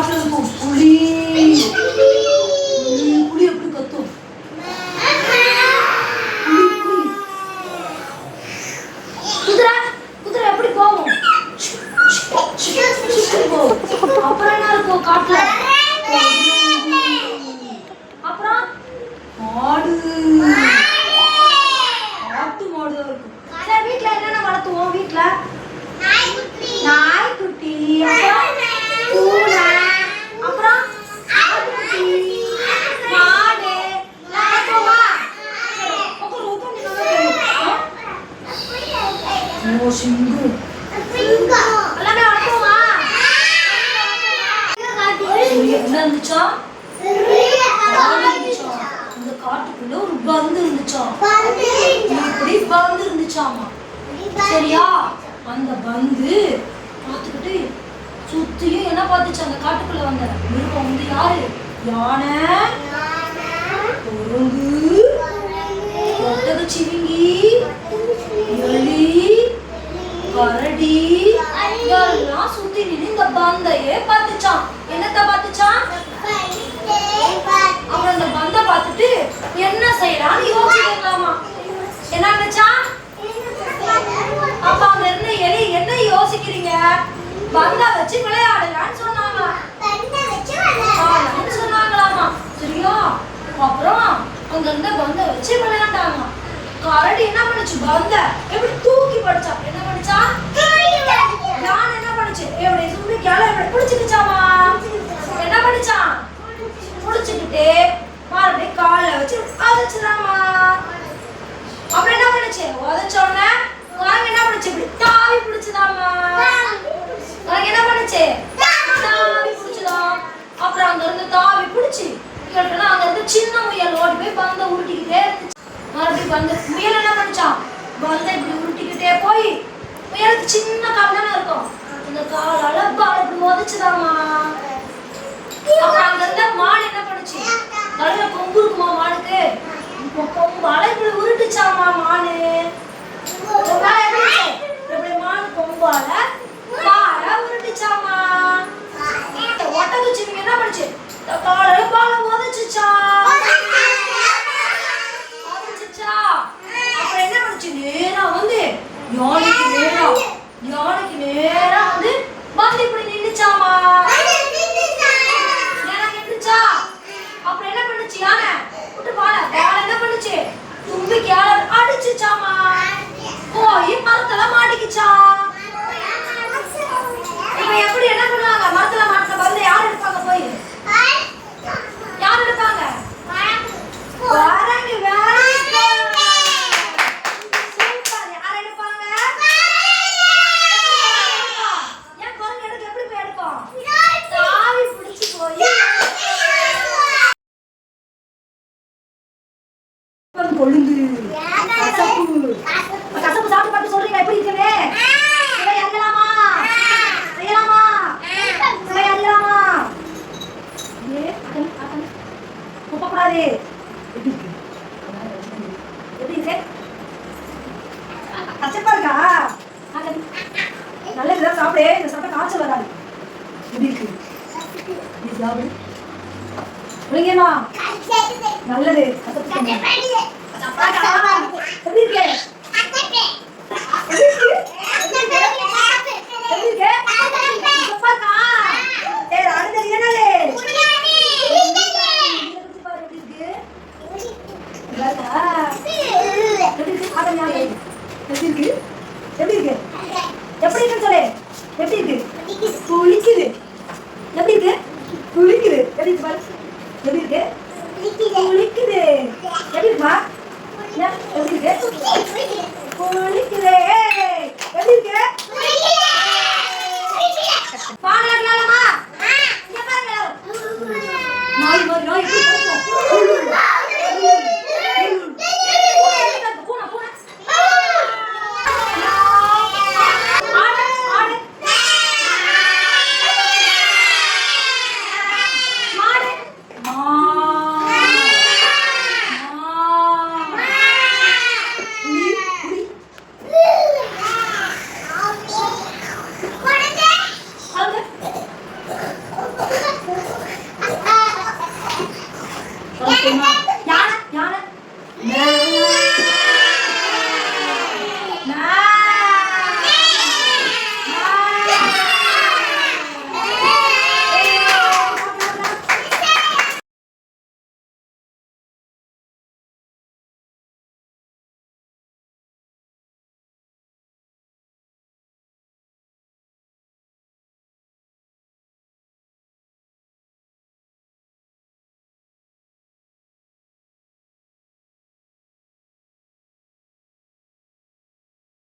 options பந்து இருந்துச்சாமா சரியா? அந்த பந்து பார்த்துக்கிட்டு சுத்தியும் என்ன பார்த்துச்சு? அந்த காட்டுக்குள்ள வந்த மிருகம் வந்து யாரு? யானை. குரங்கு. பந்தா வச்சு விளையாடலாம்னு சொன்னாங்க ஆமான்னு சொன்னாங்களாமா. சரியா? அப்புறம் அங்க இருந்த பந்த வச்சு விளையாண்டாங்க கரடி என்ன பண்ணுச்சு? பந்த எப்படி தூக்கி படிச்சா? என்ன பண்ணுச்சா? யானை என்ன பண்ணுச்சு? எப்படி சும்பி கிளை எப்படி பிடிச்சிக்கிச்சாமா? என்ன பண்ணுச்சான் பிடிச்சிக்கிட்டு மறுபடியும் காலை வச்சு அதைச்சுதாமா அப்புறம் என்ன பண்ணுச்சு? உதச்ச உடனே குரங்கு என்ன பண்ணுச்சு? இப்படி தாவி பிடிச்சுதாமா. குரங்கு என்ன பண்ணுச்சு? தாவி பிடிச்சுதாம் அப்புறம் அங்க இருந்து தாவி பிடிச்சு கேட்டனா அங்க இருந்து சின்ன முயல் ஓடி போய் பந்த உருட்டிக்கிட்டே இருந்துச்சு. மறுபடியும் பந்த முயல் என்ன பண்ணுச்சான் பந்தை இப்படி உருட்டிக்கிட்டே போய் முயலுக்கு சின்ன கால் தானே இருக்கும். அந்த காலால பால் இப்படி உதச்சுதாமா அப்புறம் அங்க இருந்த மாடு என்ன பண்ணுச்சு? தலையில கொம்பு இருக்குமா மானுக்கு? இப்போ கொம்பால இப்படி உருட்டுச்சாமா மானு. பண்ணுச்சு நேரா வந்து யானைக்கு நேரா யானைக்கு நேரா வந்து வந்து இப்படி நின்னுச்சாமா? யானை நின்னுச்சா? அப்புறம் என்ன பண்ணுச்சு யானை? விட்டு பாட யானை என்ன பண்ணுச்சு? தும்பிக்கு யானை அடிச்சுச்சாமா? போய் மரத்துல மாட்டிக்கிச்சா? கூப்பக்கூடாது எப்படி இருக்கு? எப்படி இருக்கு? நல்ல இதெல்லாம் சாப்பிடு. இந்த சாப்பிட்டா காய்ச்சல் வராது. எப்படி இருக்கு? இது சாப்பிடு? புரியுமா நல்லது? எப்படி இருக்கு எப்படி இருக்கு கசப்பா இருக்கா ஏய் அடுத்தது என்னது இதை குடிச்சு பாரு எப்படி இருக்கு நல்லா இருக்கா எப்படி இருக்கு